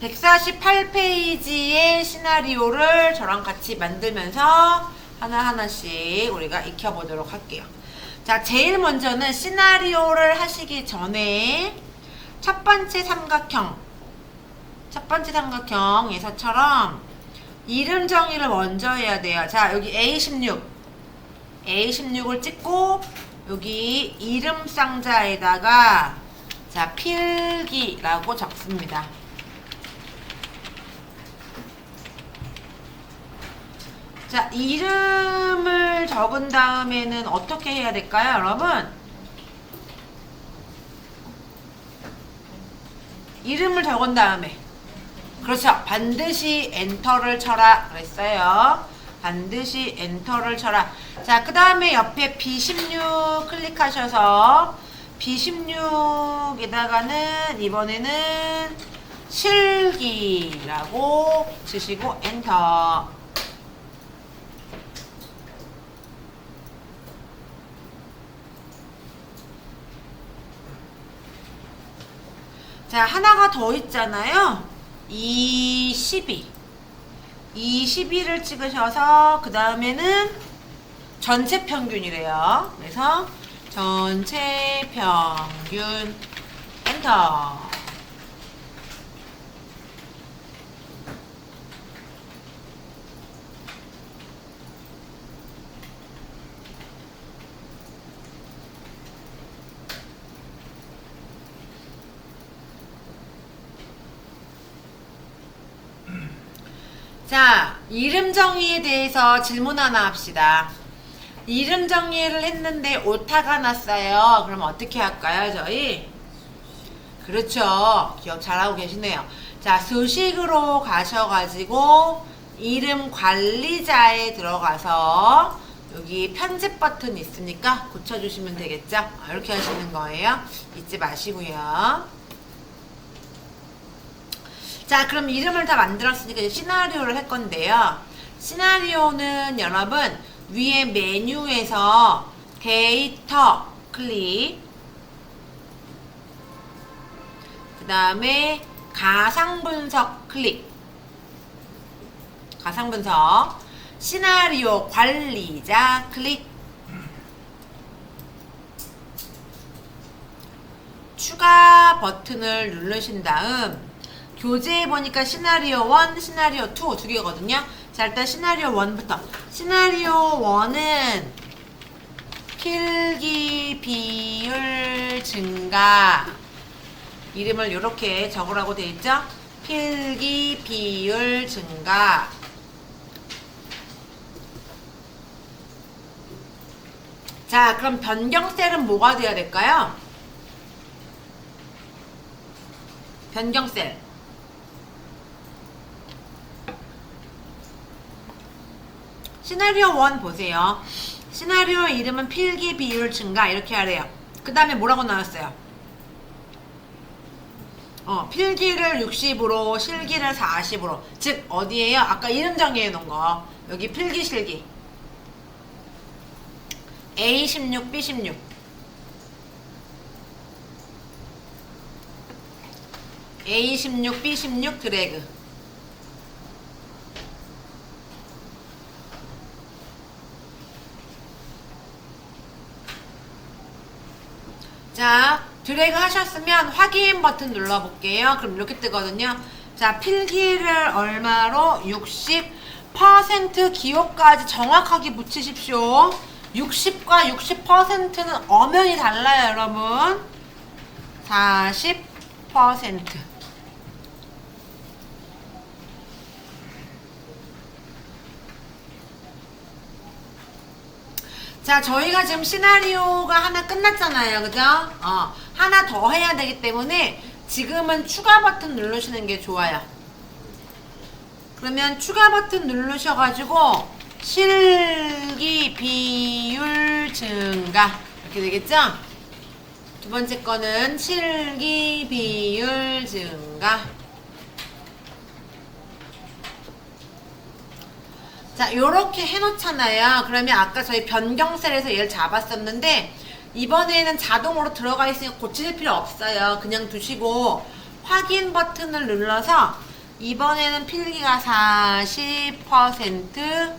148페이지의 시나리오를 저랑 같이 만들면서 하나하나씩 우리가 익혀보도록 할게요. 자, 제일 먼저는 시나리오를 하시기 전에 첫 번째 삼각형, 첫 번째 삼각형에서처럼 이름 정의를 먼저 해야 돼요. 자, 여기 A16. A16을 찍고 여기 이름 상자에다가 자, 필기라고 적습니다. 자, 이름을 적은 다음에는 어떻게 해야 될까요, 여러분? 이름을 적은 다음에 그렇죠. 반드시 엔터를 쳐라 그랬어요. 반드시 엔터를 쳐라. 자, 그 다음에 옆에 B16 클릭하셔서 B16에다가는 이번에는 실기라고 치시고 엔터. 자, 하나가 더 있잖아요. 22. 22를 찍으셔서 그 다음에는 전체 평균이래요. 그래서 전체 평균 엔터. 자, 이름 정의에 대해서 질문 하나 합시다. 이름 정의를 했는데 오타가 났어요. 그럼 어떻게 할까요, 저희? 그렇죠. 기억 잘하고 계시네요. 자, 수식으로 가셔가지고 이름 관리자에 들어가서 여기 편집 버튼 있으니까 고쳐주시면 되겠죠? 이렇게 하시는 거예요. 잊지 마시고요. 자, 그럼 이름을 다 만들었으니까 이제 시나리오를 할 건데요. 시나리오는 여러분 위에 메뉴에서 데이터 클릭 그 다음에 가상분석 클릭. 가상분석. 시나리오 관리자 클릭. 추가 버튼을 누르신 다음 교재에 보니까 시나리오 1, 시나리오 2 두 개거든요. 자, 일단 시나리오 1부터. 시나리오 1은 필기 비율 증가. 이름을 이렇게 적으라고 돼 있죠? 필기 비율 증가. 자, 그럼 변경 셀은 뭐가 돼야 될까요? 변경 셀. 시나리오 1 보세요. 시나리오 이름은 필기 비율 증가 이렇게 하래요. 그 다음에 뭐라고 나왔어요? 어, 필기를 60으로 실기를 40으로 즉 어디에요? 아까 이름 정의해 놓은 거 여기 필기 실기 A16, B16 A16, B16 드래그 자, 드래그 하셨으면 확인 버튼 눌러볼게요. 그럼 이렇게 뜨거든요. 자, 필기를 얼마로 60% 기호까지 정확하게 붙이십시오. 60과 60%는 엄연히 달라요, 여러분. 40% 자, 저희가 지금 시나리오가 하나 끝났잖아요. 그죠? 어, 하나 더 해야 되기 때문에 지금은 추가 버튼 누르시는 게 좋아요. 그러면 추가 버튼 누르셔가지고 실기 비율 증가 이렇게 되겠죠? 두 번째 거는 실기 비율 증가 자, 요렇게 해놓잖아요. 그러면 아까 저희 변경셀에서 얘를 잡았었는데, 이번에는 자동으로 들어가 있으니까 고치실 필요 없어요. 그냥 두시고, 확인 버튼을 눌러서 이번에는 필기가 40%,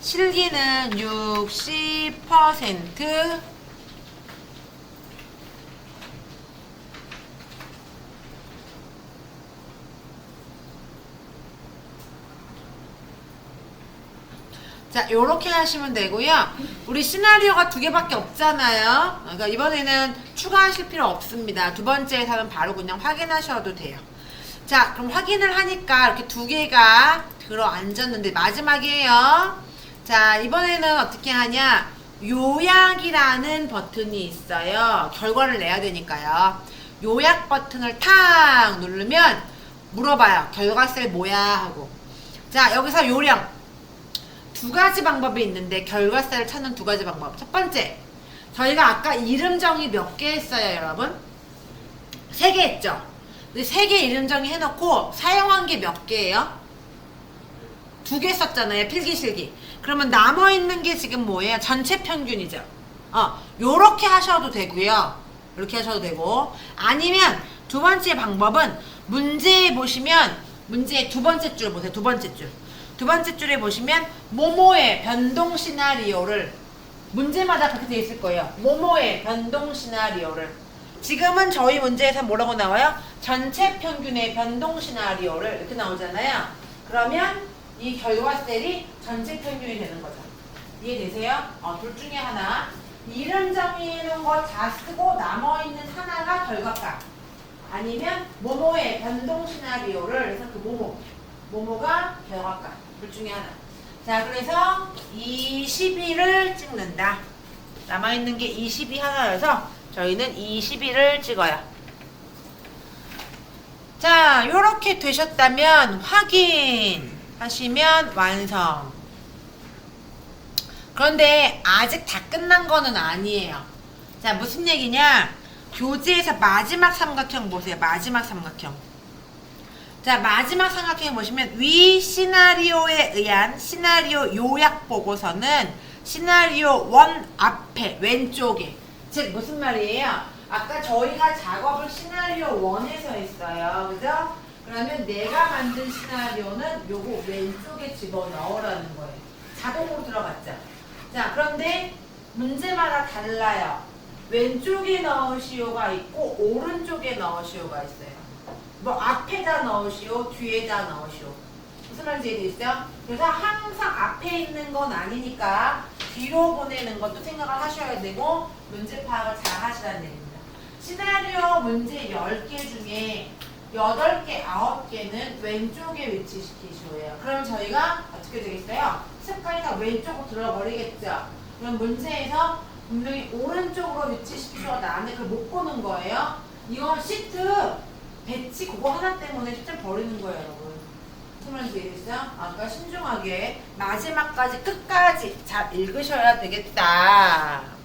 실기는 60%, 자, 요렇게 하시면 되고요. 우리 시나리오가 두 개밖에 없잖아요. 그러니까 이번에는 추가하실 필요 없습니다. 두 번째에서는 바로 그냥 확인하셔도 돼요. 자, 그럼 확인을 하니까 이렇게 두 개가 들어 앉았는데 마지막이에요. 자, 이번에는 어떻게 하냐? 요약이라는 버튼이 있어요. 결과를 내야 되니까요. 요약 버튼을 탁 누르면 물어봐요. 결과셀 뭐야? 하고. 자, 여기서 요령. 두 가지 방법이 있는데 결과세를 찾는 두 가지 방법. 첫 번째, 저희가 아까 이름 정의 몇 개 했어요, 여러분? 세 개 했죠. 근데 세 개 이름 정의 해놓고 사용한 게 몇 개예요? 두 개 썼잖아요, 필기실기. 그러면 남아 있는 게 지금 뭐예요? 전체 평균이죠. 어, 요렇게 하셔도 되고요. 이렇게 하셔도 되고 아니면 두 번째 방법은 문제에 보시면 문제 두 번째 줄 보세요. 두 번째 줄. 두 번째 줄에 보시면 모모의 변동 시나리오를 문제마다 그렇게 되어 있을 거예요. 모모의 변동 시나리오를 지금은 저희 문제에서 뭐라고 나와요? 전체 평균의 변동 시나리오를 이렇게 나오잖아요. 그러면 이 결과 셀이 전체 평균이 되는 거죠. 이해되세요? 어, 둘 중에 하나. 이름 정의해놓은 거 다 쓰고 남아있는 하나가 결과값. 아니면 모모의 변동 시나리오를 해서 그 모모. 모모가 결과값. 둘 중에 하나. 자, 그래서 22를 찍는다. 남아있는 게22 하나여서 저희는 22를 찍어요. 자, 요렇게 되셨다면 확인하시면 완성. 그런데 아직 다 끝난 거는 아니에요. 자, 무슨 얘기냐? 교재에서 마지막 삼각형 보세요. 마지막 삼각형. 자, 마지막 삼각형 보시면 위 시나리오에 의한 시나리오 요약 보고서는 시나리오 1 앞에 왼쪽에 즉 무슨 말이에요? 아까 저희가 작업을 시나리오 1에서 했어요. 그죠? 그러면 내가 만든 시나리오는 요거 왼쪽에 집어넣으라는 거예요. 자동으로 들어갔죠. 자, 그런데 문제마다 달라요. 왼쪽에 넣으시오가 있고 오른쪽에 넣으시오가 있어요. 뭐 앞에다 넣으시오, 뒤에다 넣으시오. 무슨 말인지 이해되시죠? 그래서 항상 앞에 있는 건 아니니까 뒤로 보내는 것도 생각을 하셔야 되고 문제 파악을 잘 하시라는 얘기입니다. 시나리오 문제 10개 중에 8개, 9개는 왼쪽에 위치시키시오예요. 그럼 저희가 어떻게 되겠어요? 습관이 다 왼쪽으로 들어버리겠죠? 그럼 문제에서 분명히 오른쪽으로 위치시키셔가 나는 그걸 못 보는 거예요. 이건 시트 배치 그거 하나 때문에 실제 버리는 거예요, 여러분. 말인지 이해되시죠? 아까 신중하게 마지막까지 끝까지 잘 읽으셔야 되겠다.